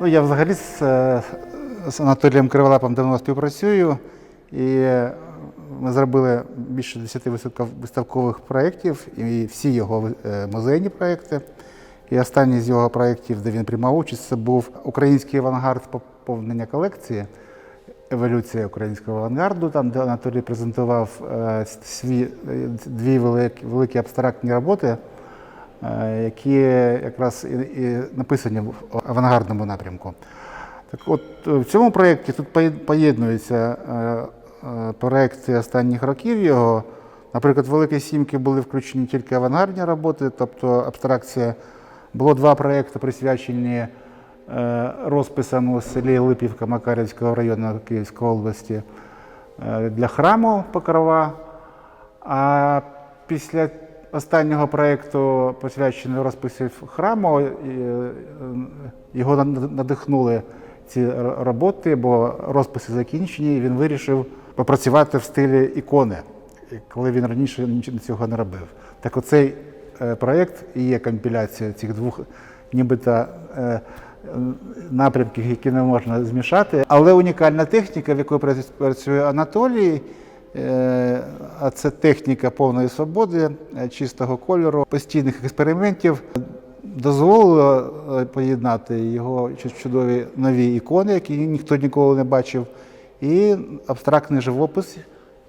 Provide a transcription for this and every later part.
Ну, я взагалі з, е, з Анатолієм Криволапом давно співпрацюю, і ми зробили більше 10 виставкових проєктів, і всі його е, музейні проєкти. І останній з його проєктів, де він приймав участь, це був український авангард поповнення колекції. Еволюція українського авангарду, там, де Анатолій презентував е, сві, е, дві великі, великі абстрактні роботи, які якраз і, написані в авангардному напрямку. Так от е, в цьому проєкті тут поє- поєднуються е, е, проекти останніх років його. Наприклад, в Великій Сімки були включені тільки авангардні роботи, тобто абстракція. Було два проекти, присвячені е, розписам у селі Липівка Макарівського району Київської області е, для храму Покрова. А після останнього проєкту, посвяченого розписів храму, е, його на- надихнули ці роботи, бо розписи закінчені, і він вирішив попрацювати в стилі ікони, коли він раніше нічого цього не робив. Так оцей е, проєкт і є компіляцією цих двох нібито е, напрямків, які не можна змішати. Але унікальна техніка, в прац- працює Анатолій, а це техніка повної свободи, е, чистого кольору, постійних експериментів. Дозволило е, поєднати його чудові нові ікони, які ніхто ніколи не бачив, і абстрактний живопис.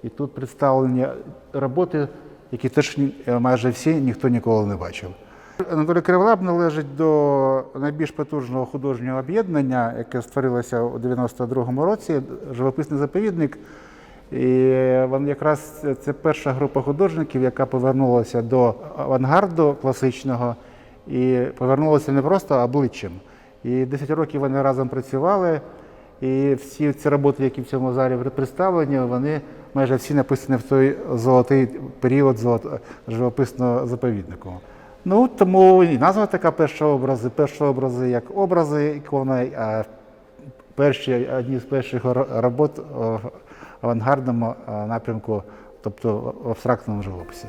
І тут представлені роботи, які теж е, майже всі ніхто ніколи не бачив. Анатолій Криволап належить до найбільш потужного художнього об'єднання, яке створилося у 92-му році, живописний заповідник. І він якраз це- перша група художників, яка повернулася до авангарду класичного і повернулася не просто обличчям. І 10 років вони разом працювали. І всі ці роботи, які в цьому залі представлені, вони майже всі написані в той золотий період живописного заповіднику. Ну тому і назва така перші образи. Перші образи як образи ікони, а перші одні з перших робот авангардному е, напрямку, тобто в абстрактному живописі.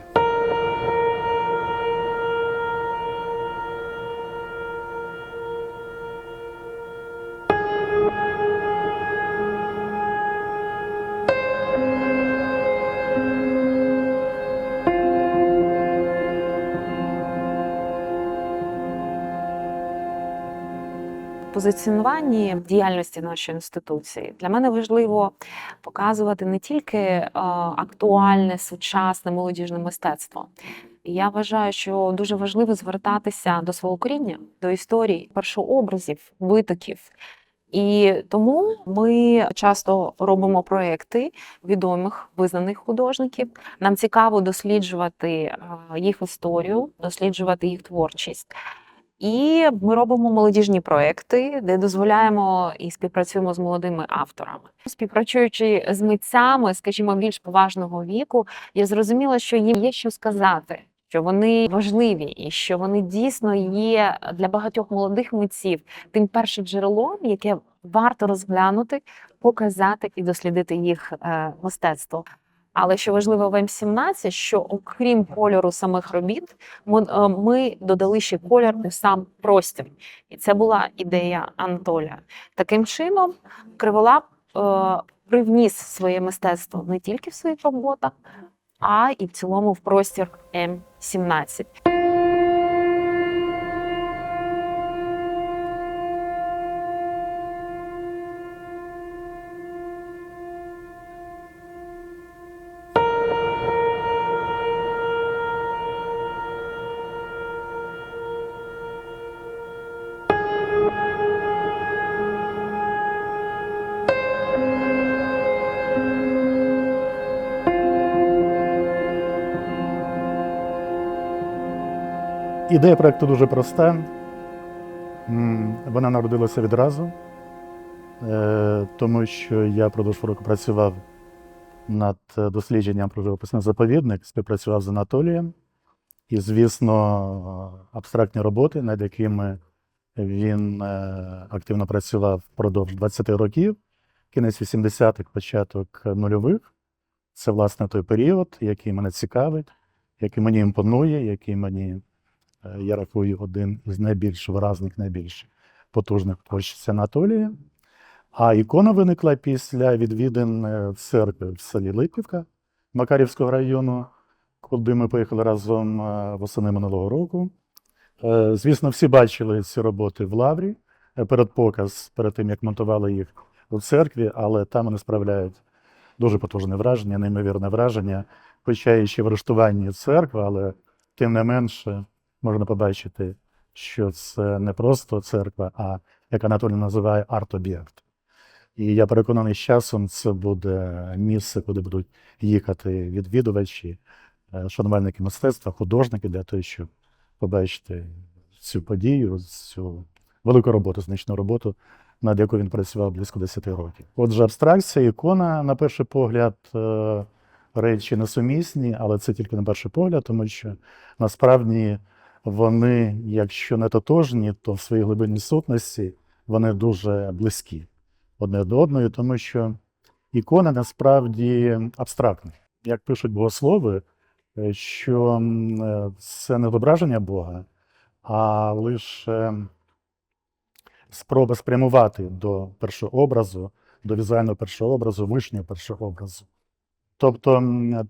Позиціонуванні діяльності нашої інституції для мене важливо показувати не тільки е, актуальне, сучасне молодіжне мистецтво. Я вважаю, що дуже важливо звертатися до свого коріння, до історії, першообразів, витоків. І тому ми часто робимо проекти відомих визнаних художників. Нам цікаво досліджувати е, їх історію, досліджувати їх творчість. І ми робимо молодіжні проекти, де дозволяємо і співпрацюємо з молодими авторами. Співпрацюючи з митцями, скажімо, більш поважного віку, я зрозуміла, що їм є що сказати, що вони важливі і що вони дійсно є для багатьох молодих митців тим першим джерелом, яке варто розглянути, показати і дослідити їх е, мистецтво. Але що важливо в М17, що окрім кольору самих робіт, ми, е, ми додали ще кольор у сам простір. І це була ідея Антоля. Таким чином, Криволап е, привніс своє мистецтво не тільки в своїх роботах, а і в цілому в простір М17. Ідея проекту дуже проста. Вона народилася відразу, е, тому що я продовж року працював над дослідженням про живописний заповідник, співпрацював з Анатолієм. І, звісно, абстрактні роботи, над якими він е, активно працював впродовж 20 років, кінець 80-х, початок нульових. Це, власне, той період, який мене цікавить, який мені імпонує, який мені, я рахую, один із найбільш виразних, найбільш потужних творчості Анатолія. А ікона виникла після відвідин е, церкви в селі Липівка Макарівського району, куди ми поїхали разом е, восени минулого року. Е, Звісно, всі бачили ці роботи в Лаврі е, передпоказ, перед тим як монтували їх у церкві, але там вони справляють дуже потужне враження, неймовірне враження, хоча і ще в арештуванні церкви, але тим не менше можна побачити, що це не просто церква, а як Анатолій називає арт-об'єкт. І я переконаний, з часом це буде місце, куди будуть їхати відвідувачі, е, шанувальники мистецтва, художники для того, щоб побачити цю подію, цю велику роботу, значну роботу, над якою він працював близько 10 років. Отже, абстракція, ікона, на перший погляд, е, речі несумісні, але це тільки на перший погляд, тому що насправді вони, якщо не тотожні, то в своїй глибинній сутності вони дуже близькі одне до одної, тому що ікона насправді абстрактна. Як пишуть богослови, е, що е, це не зображення Бога, а лише спроба спрямувати до першого образу, до візуального першого образу, вишнього першого образу. Тобто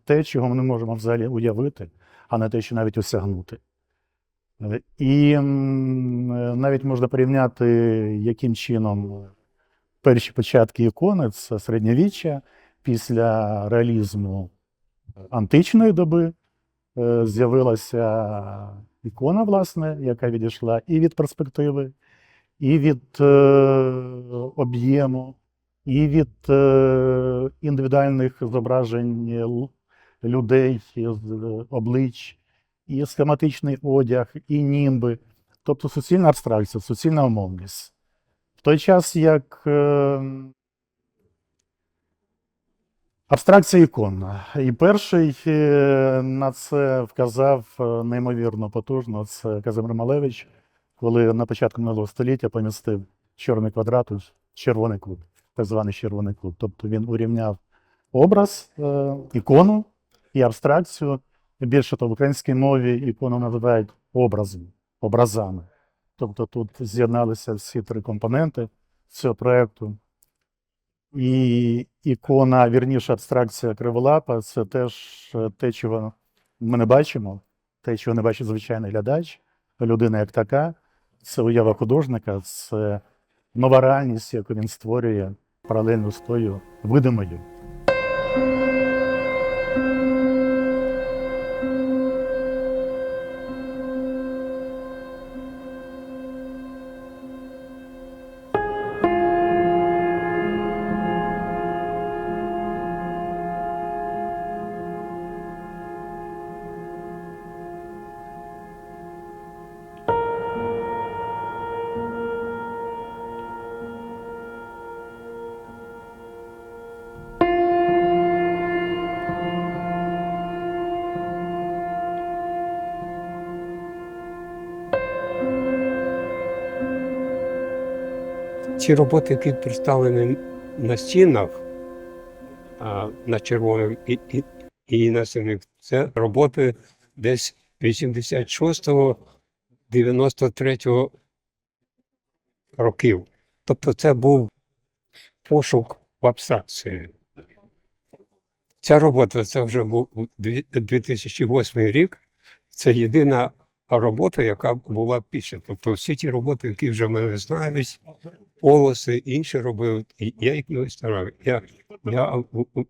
те, чого ми не можемо взагалі уявити, а не те, що навіть осягнути. І е, навіть можна порівняти, яким чином перші початки ікони це середньовіччя, після реалізму античної доби е, з'явилася ікона, власне, яка відійшла і від перспективи, і від е, об'єму, і від індивідуальних зображень людей з облич, і схематичний одяг, і німби. Тобто суцільна абстракція, суцільна умовність. В той час, як е, абстракція іконна. І перший е, на це вказав е, неймовірно потужно. Це Казимир Малевич, коли на початку минулого століття помістив чорний квадрат у червоний кут, так званий червоний кут. Тобто він урівняв образ, ікону і абстракцію. Більше того, в українській мові ікону називають образом, образами. Тобто тут з'єдналися всі три компоненти цього проєкту. І ікона, вірніше, абстракція криволапа це теж е, те, чого ми не бачимо, те, чого не бачить звичайний глядач, людина як така. Це уява художника, це нова реальність, яку він створює паралельно з тою видимою. Ці роботи, які представлені на стінах, на червоному і, і, і на синіх, це роботи десь 86-го, 93-го років. Тобто це був пошук в абстракції. Ця робота це вже був 2008 рік. Це єдина робота, яка була після. Тобто всі ті роботи, які вже мене знають, полоси, інші робив, і я їх не виставляв. Я, я,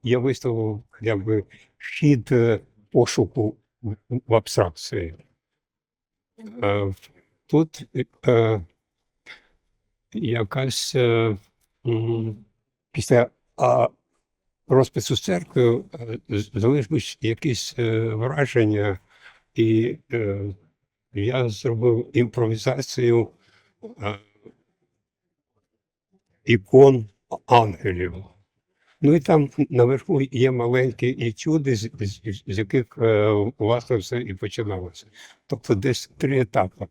я виставив якби хід е, пошуку в- абстракції. Е, Тут е, якась е, після а, розпису церкви е, з- залишились якісь е, враження, і е, я зробив імпровізацію е, ікон ангелів. Ну і там наверху є маленькі етюди, з, з, з яких е, власне все і починалося. Тобто десь три етапи.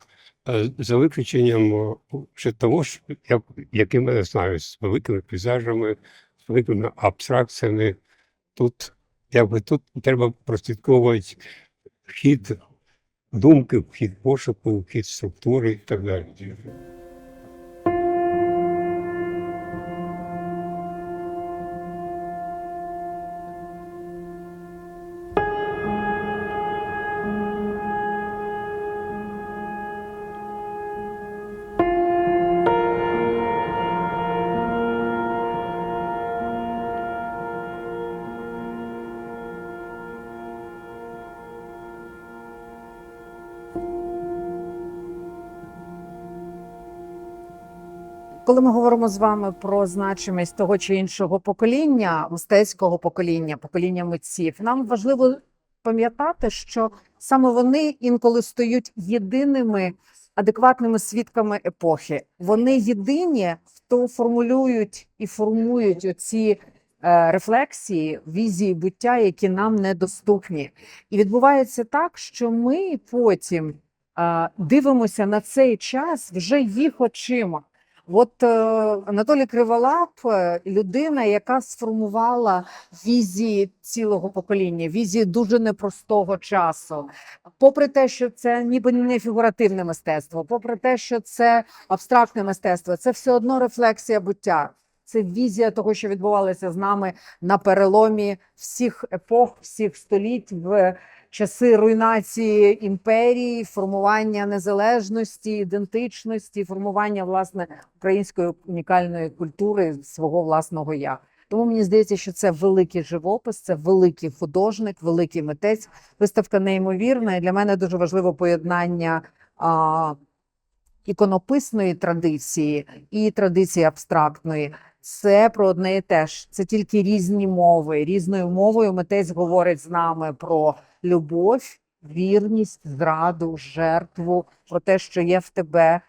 Е, За виключенням ще того, що я, який мене знаю, з великими пейзажами, з великими абстракціями. Тут, якби тут треба прослідковувати хід думки, хід пошуку, хід структури і так далі. Коли ми говоримо з вами про значимість того чи іншого покоління, мистецького покоління, покоління митців, нам важливо пам'ятати, що саме вони інколи стають єдиними адекватними свідками епохи. Вони єдині, хто формулюють і формують оці е, рефлексії, візії буття, які нам недоступні. І відбувається так, що ми потім е, дивимося на цей час вже їх очима. От е, Анатолій Криволап е, людина, яка сформувала візії цілого покоління, візії дуже непростого часу. Попри те, що це ніби не фігуративне мистецтво, попри те, що це абстрактне мистецтво, це все одно рефлексія буття. Це візія того, що відбувалося з нами на переломі всіх епох, всіх століть в часи руйнації імперії, формування незалежності, ідентичності, формування власне української унікальної культури свого власного я. Тому мені здається, що це великий живопис, це великий художник, великий митець. Виставка неймовірна. І для мене дуже важливо поєднання а, іконописної традиції і традиції абстрактної. Це про одне і те ж. Це тільки різні мови. Різною мовою митець говорить з нами про любов, вірність, зраду, жертву, про те, що є в тебе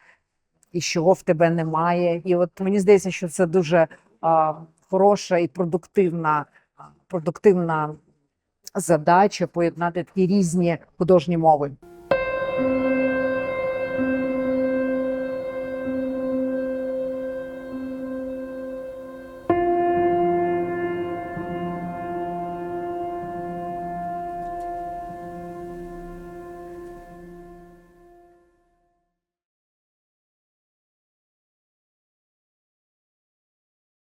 і чого в тебе немає. І от мені здається, що це дуже а, хороша і продуктивна, продуктивна задача поєднати такі різні художні мови.